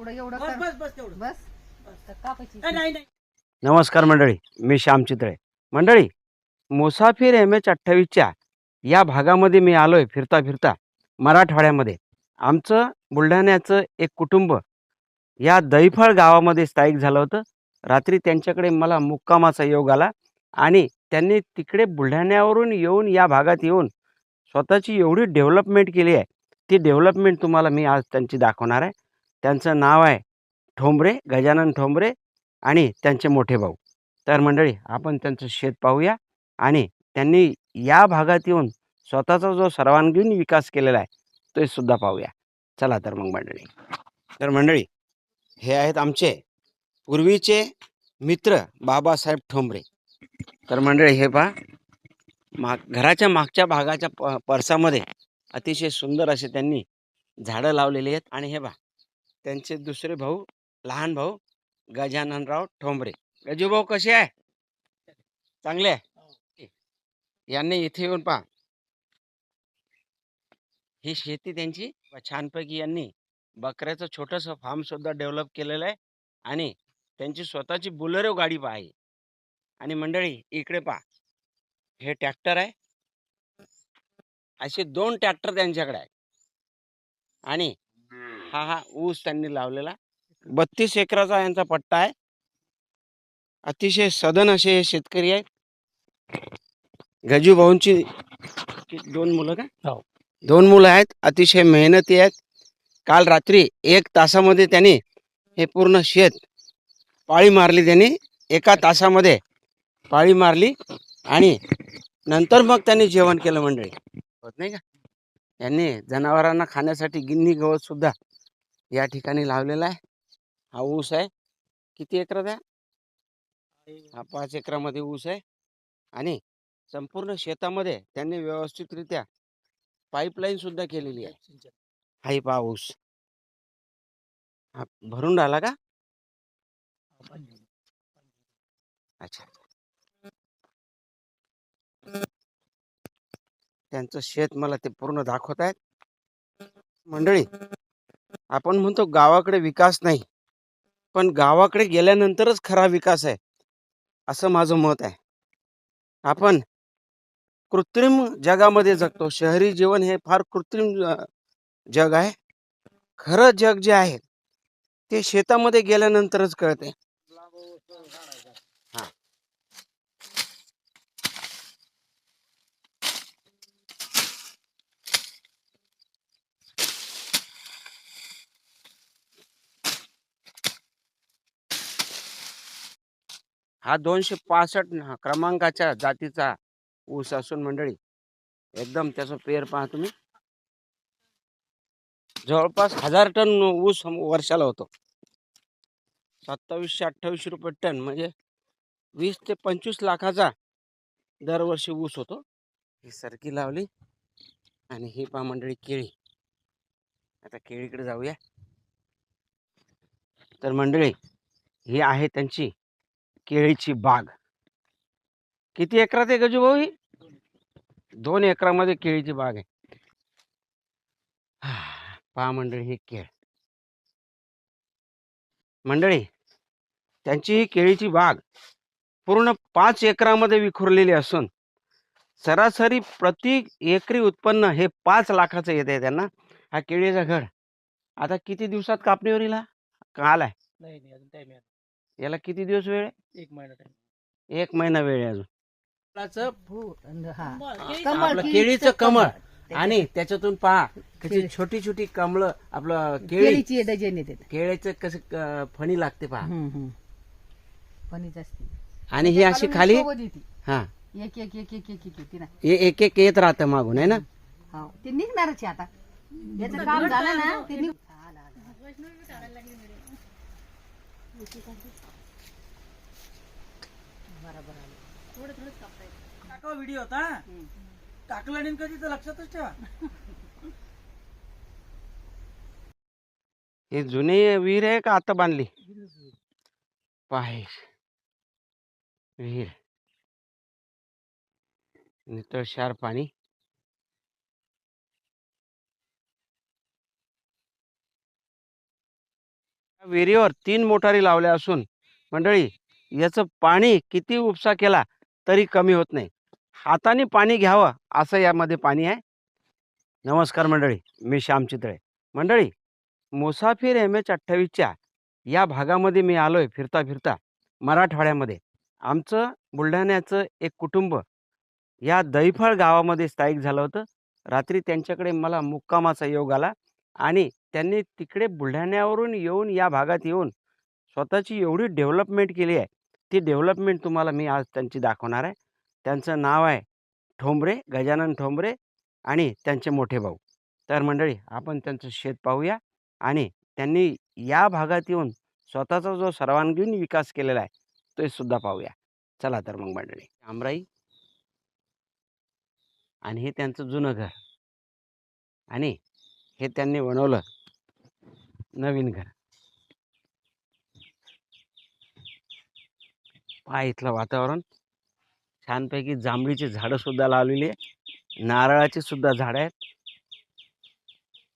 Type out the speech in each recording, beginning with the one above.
एवढं एवढं बस कर. बस बस तेवढं. बस. तर कापायची. ए, नाही नाही. नमस्कार मंडळी मी श्याम चितळे मंडळी मुसाफिर एम एच अठ्ठावीसच्या या भागामध्ये मी आलोय फिरता फिरता मराठवाड्यामध्ये. आमचं बुलढाण्याचं एक कुटुंब या दैफळ गावामध्ये स्थायिक झालं होतं. रात्री त्यांच्याकडे मला मुक्कामाचा योग आला आणि त्यांनी तिकडे बुलढाण्यावरून येऊन या भागात येऊन स्वतःची एवढी डेव्हलपमेंट केली आहे. ती डेव्हलपमेंट तुम्हाला मी आज त्यांची दाखवणार आहे. त्यांचं नाव आहे ठोंबरे गजानन ठोंबरे आणि त्यांचे मोठे भाऊ. तर मंडळी आपण त्यांचं शेत पाहूया आणि त्यांनी या भागात येऊन स्वतःचा जो सर्वांगीण विकास केलेला आहे तो सुद्धा पाहूया. चला तर मग मंडळी. तर मंडळी हे आहेत आमचे पूर्वीचे मित्र बाबासाहेब ठोंबरे. तर मंडळी हे पहा माग घराच्या मागच्या भागाच्या प पर्सामध्ये अतिशय सुंदर असे त्यांनी झाडं लावलेली आहेत आणि हे पहा त्यांचे दुसरे भाऊ लहान भाऊ गजाननराव ठोंबरे. गजू भाऊ कसे आहे? चांगले आहे? यांनी इथे येऊन पहा. ही शेती त्यांची छानपैकी यांनी बकऱ्याचं छोटंसं फार्म सुद्धा डेव्हलप केलेलं आहे आणि त्यांची स्वतःची बुलेरो गाडी पहा आहे आणि मंडळी इकडे पहा. हे ट्रॅक्टर आहे. असे दोन ट्रॅक्टर त्यांच्याकडे आहे. आणि हा हा ऊस त्यांनी लावलेला. बत्तीस एकराचा यांचा पट्टा आहे. अतिशय सदन असे हे शेतकरी आहेत. गजू भाऊंची दोन मुलं का? हो. दोन मुलं आहेत. अतिशय मेहनती आहेत. काल रात्री एक तासामध्ये त्यांनी हे पूर्ण शेत पाळी मारली त्यांनी. एका तासामध्ये पाळी मारली आणि नंतर मग त्यांनी जेवण केलं मंडळी. होत नाही का? यांनी जनावरांना खाण्यासाठी गिन्नी गवत सुद्धा या ठिकाणी लावलेला आहे. हा ऊस आहे. किती एकरात आहे? हा पाच एकरामध्ये ऊस आहे. आणि संपूर्ण शेतामध्ये त्यांनी व्यवस्थितरित्या पाईपलाईन सुद्धा केलेली आहे. हाई पा ऊस. हा भरून राहिला का? अच्छा. त्यांचं शेत मला ते पूर्ण दाखवत आहेत मंडळी आपण म्हणतो गावाकडे विकास नाही. पण गावाकडे गेल्यानंतरच खरा विकास आहे. असं माझं मत आहे. आपण कृत्रिम जगामध्ये जगतो. शहरी जीवन हे फार कृत्रिम जग आहे. खरं जग जे आहे ते शेतामध्ये गेल्यानंतरच कळते. हा दोनशे पासष्ट क्रमांकाच्या जातीचा ऊस असून मंडळी एकदम त्याचं पेर पहा तुम्ही. जवळपास हजार टन ऊस वर्षाला होतो. सत्तावीसशे अठ्ठावीसशे रुपये टन म्हणजे वीस ते पंचवीस लाखाचा दरवर्षी ऊस होतो. ही सरकी लावली आणि ही पहा मंडळी केळी. आता केळीकडे जाऊया. तर मंडळी ही आहे त्यांची केळीची बाग. किती एकरात आहे गजूभाऊ ही? दोन एकरामध्ये केळीची बाग आहे. पहा मंडळी ही केळ. मंडळी त्यांची ही केळीची बाग पूर्ण पाच एकरामध्ये विखुरलेली असून सरासरी प्रति एकरी उत्पन्न हे पाच लाखाचं येत आहे त्यांना. हा केळीचा घड. आता किती दिवसात कापणीवर येईल काल आहे. याला किती दिवस वेळ आहे? एक महिना टाइम एक महिना वेळ आहे अजून. फू- आणि हा. आपलं केळीचं कमळ आणि त्याच्यातून पहा कशी. छोटी छोटी कमळं आपलं केळी केळीची डझन येते केळीचं कसं क- फणी लागते पहा. फणी जास्ती. आणि ही अशी खाली सोबत येते. हा. एक एक एक एक एक एक येते ना हे एक एक येत राहतं मागून आहे ना? हो ते निघणारच आहे आता. याचं काम झालं ना ते निघ आलं. टाका व्हिडिओ होता टाकला नेमकं तिथं लक्षातच ठेवा. हे जुने विहीर आहे का आता बांधली? पाहे विहीर. नितळशार पाणी. विहिरीवर तीन मोटारी लावल्या असून मंडळी याचं पाणी किती उपसा केला तरी कमी होत नाही. हाताने पाणी घ्यावं असं यामध्ये पाणी आहे. नमस्कार मंडळी मी श्याम चितळे. मंडळी मुसाफिर एम एच अठ्ठावीसच्या या भागामध्ये मी आलोय फिरता फिरता मराठवाड्यामध्ये. आमचं बुलढाण्याचं एक कुटुंब या दैफळ गावामध्ये स्थायिक झालं होतं. रात्री त्यांच्याकडे मला मुक्कामाचा योग आला आणि त्यांनी तिकडे बुलढाण्यावरून येऊन या भागात येऊन स्वतःची एवढी डेव्हलपमेंट केली आहे. ती डेव्हलपमेंट तुम्हाला मी आज त्यांची दाखवणार आहे. त्यांचं नाव आहे ठोंबरे गजानन ठोंबरे आणि त्यांचे मोठे भाऊ. तर मंडळी आपण त्यांचं शेत पाहूया आणि त्यांनी या भागात येऊन स्वतःचा जो सर्वांगीण विकास केलेला आहे तो सुद्धा पाहूया. चला तर मग मंडळी. आमराई आणि हे त्यांचं जुनं घर. आणि हे त्यांनी बनवलं नवीन घर. पहा इथलं वातावरण. छानपैकी जांभळीची झाडंसुद्धा लावलेली आहे नारळाची सुद्धा झाडं आहेत.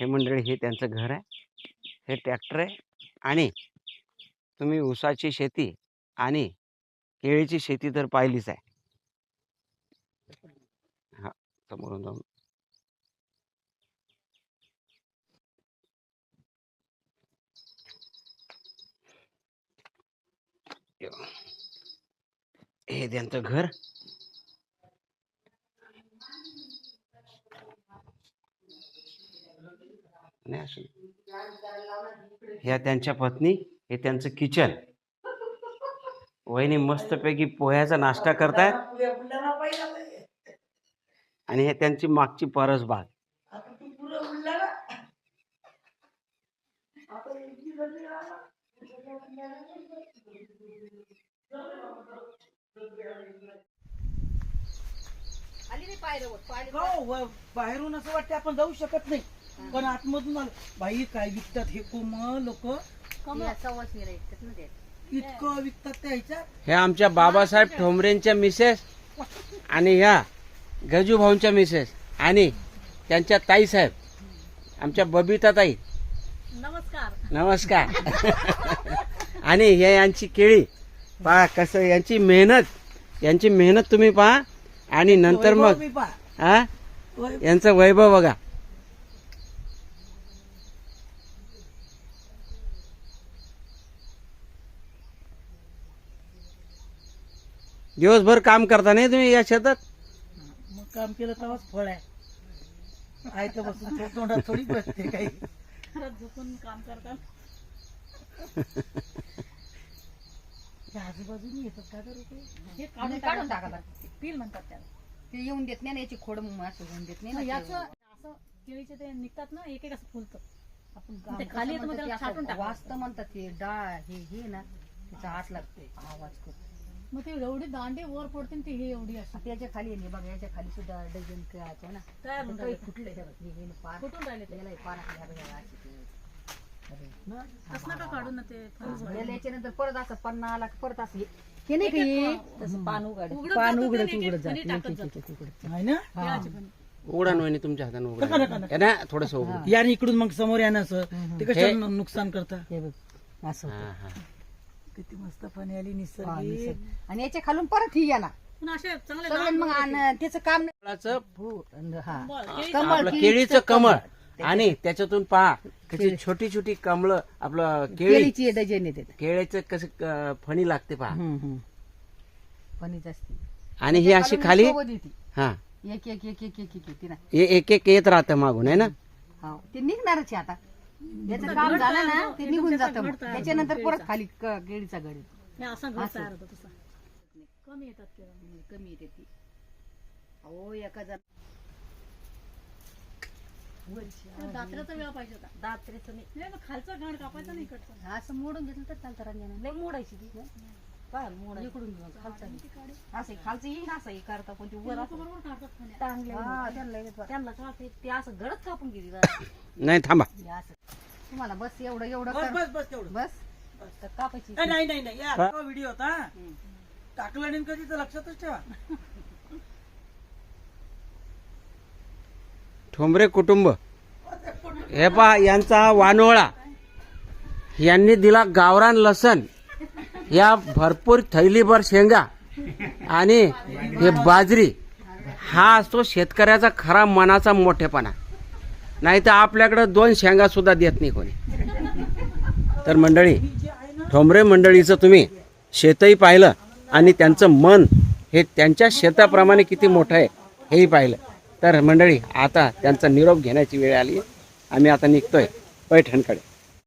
हे मंडळी हे त्यांचं घर आहे. हे ट्रॅक्टर आहे. आणि तुम्ही ऊसाची शेती आणि केळीची शेती तर पाहिलीच आहे. हा समोरून जाऊन. हे त्यांचं घर. नाही ह्या त्यांच्या पत्नी हे त्यांचं किचन. वहिनी मस्तपैकी पोह्याचा नाश्ता करतायत. आणि हे त्यांची मागची परस बाग आली नाही पायऱ्यावर, पायऱ्या- हो व- बाहेरून असं वाटतं आपण जाऊ शकत नाही. पण आतमधून आलं बाई काय विकतात हे कोम लोक? या सवासणी राहतात ना ते. इतकं विकतात त्या ह्याच्यात? हे आमच्या बाबासाहेब ठोंबरेंच्या मिसेस आणि ह्या गजू भाऊंच्या मिसेस आणि त्यांच्या ताईसाहेब आमच्या बबिता ताई. नमस्कार. नमस्कार. आणि हे यांची केळी. पहा कसं यांची मेहनत यांची मेहनत तुम्ही पहा आणि नंतर मग. हा? यांचं वैभव बघा. दिवसभर काम करता नाही तुम्ही या शेतात? मग काम केलं तेव्हाच फळ आहे. तर बसून तो- तोंडात थोडी बसते काही. झोपून काम करतात त्या आजूबाजूनी येतात का रोपे? हे काढून काढून टाका लागते पील म्हणतात त्याला ते येऊन देत नाही ना याची खोड असं होऊन देत नाही ना याचं ते. असं केळीचे ते निघतात ना एक एक असं फुलतं आपण ते गाव खाली कसं येतं मग म्हणतात त्याला ते असं छाटून टाकायचं. वाजतं म्हणतात ते डाळ हे हे ना त्याचा हात लागते आवाज करतो मग ते एवढी दांडे वर पडते आणि ते हे एवढी असं आता याच्या खाली आहे ना, बघा याच्या खाली सुद्धा डझन खेळायचं ना तयार होऊन काही राहिले. फुटले हे बघ, हे- हे पार फुटून राहिले ते. याला हे पार ह्या बघा, अशी ते. ना? नका ना ते? याच्यानंतर परत असं पन्ना आला की परत असं हे- हे नाही का तसं पान उघड उघडत पान जातं ते उघडत आणि एक- उघडत एक जात फणी टाकत जातं. आहे ना? अजिबात. उघडा नव्हे तुमच्या हाताने नका, नका, उघडा नका. हे ना थोडस उघडा. या आणि इकडून मग समोर यानं ते कशा नुकसान करता? हे बघ असं हा हा. किती मस्त पाणी आली निसर्ग. आणि याच्या खालून परत ही याला पण सगळे लांब मग आण- त्याचं काम नाही. फळाचं हा. बॉल, आपलं केळीचं कमळ. आणि त्याच्यातून पहा कशी छोटी छोटी कमळ आपलं केळी केळीची डझन येते केळीचं कसं क- फणी लागते पहा. फणीच असते. आणि ही अशी खाली सोबत येते. हा. एक एक एक एक एक एक येते ना. हे एक एक येत राहतं मागून आहे ना? हा. ते निघणारच आहे आता. याचं काम झालं ना ते निघून जातं मग. त्याच्यानंतर परत खाली क- केळीचा गड येतो. हे असा घर असं. तयार होतो तसा. कमी येतात केळं. कमी येते ती. हो एका जण दात्र्याचा वेळ पाहिजे होता. दात्रेचं नाही. नाही मग खालचं घाण कापायचं नाही इकडचं. असं मोडून घेतलं तर चालतं रंजन लय मोडायची ती. मोडा इकडून घेऊन खालचा असं हे खालचं येईन असं हे करता पण ते वर लोकं असं. बरोबर काढतात फण्या. टांगले त्यांना ते असं गडच कापून गेली नाही थांबा. असं. तुम्हाला बस एवढं एवढं बस कर. बस बस तेवढं. बस. तर कापायची. ए, नाही नाही नाही. या व्हिडिओ होता. टाकला नाही कधी तर लक्षातच ठेवा. ठोंबरे कुटुंब. हे पहा यांचा वानोळा. यांनी दिला गावरान लसण या भरपूर थैलीभर शेंगा आणि हे बाजरी. हा असतो शेतकऱ्याचा खरा मनाचा मोठेपणा. नाही तर आपल्याकडं दोन शेंगा सुद्धा देत नाही कोणी. तर मंडळी ठोंबरे मंडळीचं तुम्ही शेतही पाहिलं आणि त्यांचं मन हे त्यांच्या शेताप्रमाणे किती मोठं आहे हेही पाहिलं. तर मंडळी आता त्यांचा निरोप घेण्याची वेळ आली. आम्ही आता निघतोय. पैठणकडे.